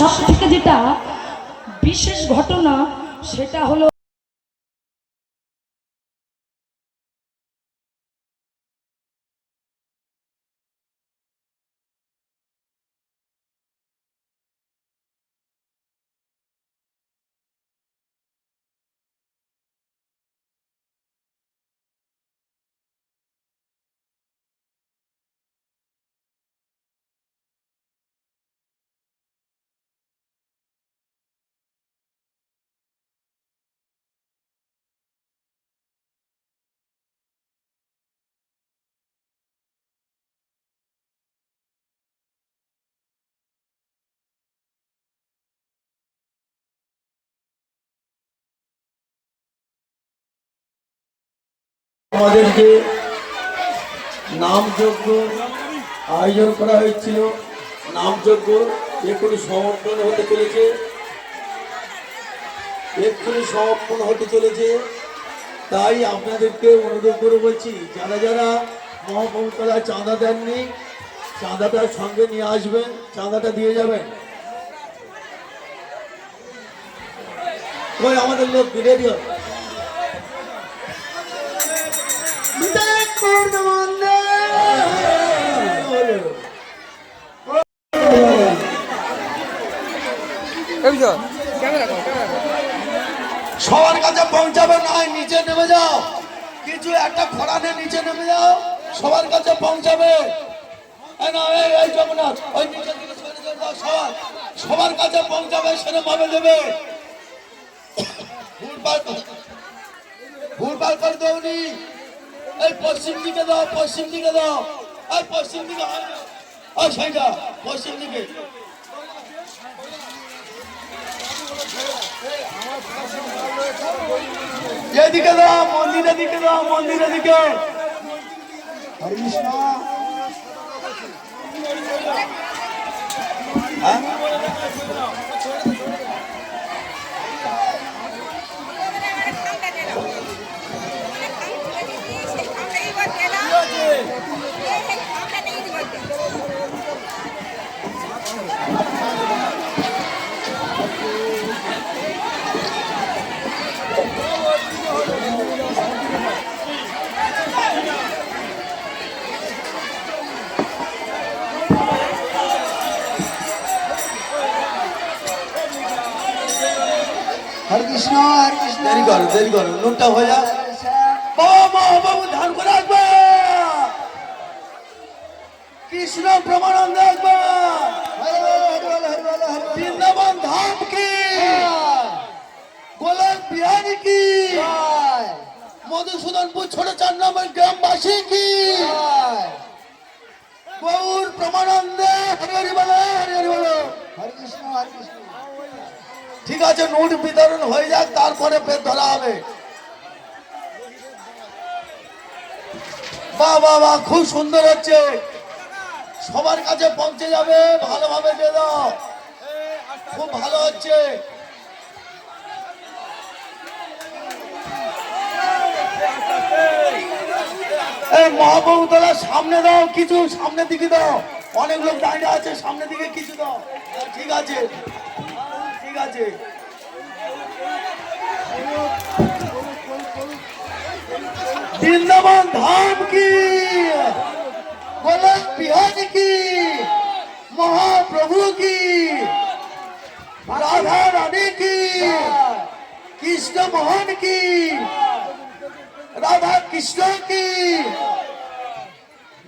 সব থেকে যেটা বিশেষ ঘটনা সেটা হলো আমাদেরকে নামযজ্ঞ আয়োজন করা হয়েছিল। নামযজ্ঞ এক্ষুনি সমর্পণ হতে চলেছে। এক্ষুনি সমর্পণ হতে চলেছে। তাই আপনাদেরকে অনুরোধ করে বলছি, যারা যারা মহাপমতলা চাঁদা দেননি চাঁদাটা সঙ্গে নিয়ে আসবেন, চাঁদাটা দিয়ে যাবেন। আমাদের লোক রেডি হবে সবার কাছে পৌঁছাবে না নিচে নেমে যাও। কিছু একটা খরানে নিচে নেমে যাও, সবার কাছে পৌঁছাবে। এই সবার কাছে পৌঁছাবে সেরকম ভাবে দেবে ভুলভাল করে দেওনি এই পশ্চিম দিকে দাও, পশ্চিম দিকে দাও। পশ্চিম দিকে পশ্চিম দিকে। এদিকে দাও মন্দিরের দিকে দাও মন্দিরের দিকে। হরে কৃষ্ণ হ্যাঁ? হরে কৃষ্ণ হরে কৃষ্ণ। দেরি করো দেরি করো নোটটা হয়ে যা বাবা মা বাবু ধান করে আসবে। কৃষ্ণ প্রমানন্দ বৃন্দাবন ধাম কি? বিহারি কি? মধুসূদনপুর ছোট চার নম্বর গ্রামবাসী কি? গৌর প্রমানন্দে। হরি হরি বলো হরি হরি বলো। হরে কৃষ্ণ হরে কৃষ্ণ। ঠিক আছে, নোট বিতরণ হয়ে যাক, তারপরে ফের ধরা হবে। বাহ বাহ খুব সুন্দর হচ্ছে। সবার কাছে পৌঁছে যাবে, ভালোভাবে দিয়ে দাও। খুব ভালো হচ্ছে। মহাপ্রভুতলা সামনে দাও, কিছু সামনের দিকে দাও। অনেক লোক দাঁড়িয়ে আছে, সামনের দিকে কিছু দাও। ঠিক আছে। ঠিক আছে বৃন্দাবন ধাম কি গোলক বিহারি কি মহাপ্রভু কি রাধা রানী কি কৃষ্ণ মোহন কি রাধা কৃষ্ণ কি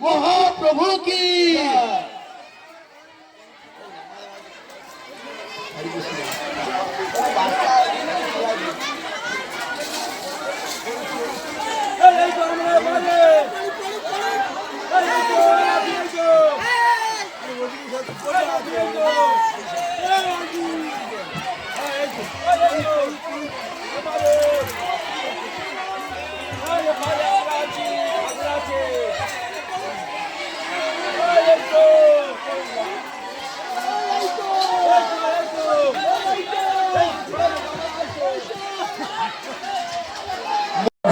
মহাপ্রভু কি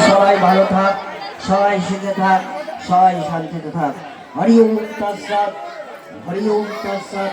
সবাই ভালো থাক, সবাই সুখে থাক, সবাই শান্তিতে থাক। হরি ওম তৎসৎ, হরি ওম তৎসৎ।